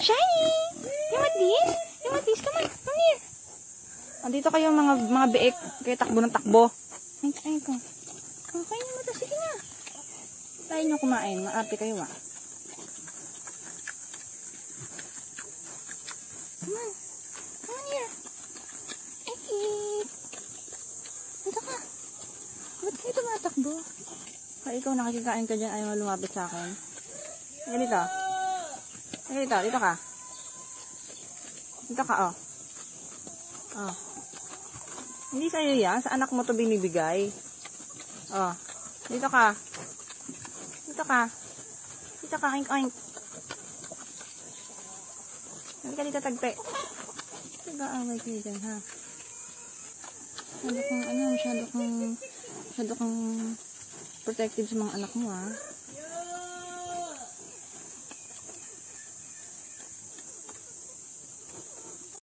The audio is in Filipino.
Shiny! You want this? You want this? Come on, come here. Andito kayo mga mga beek. Kayo takbo ng takbo. Ay, ay ko. Oh, kain mo to. Sige na. Tayo nyo kumain. Maarte kayo ah. Come on. Come on here. Eki. Dito ka. Ba't kayo tumatakbo? Kaya ikaw nakikikain ka dyan, ayaw lumapit sa akin. Sige dito, dito ka. Dito ka, oh. Oh. Hindi sa'yo yan, sa anak mo to binibigay. Oh. Dito ka. Dito ka. Dito ka, oink oink. Hindi ka dito tagpe. Nag-aaway kayo dyan, ha? Masyado kang, ano, masyado kang, masyado kang protective sa mga anak mo, ha?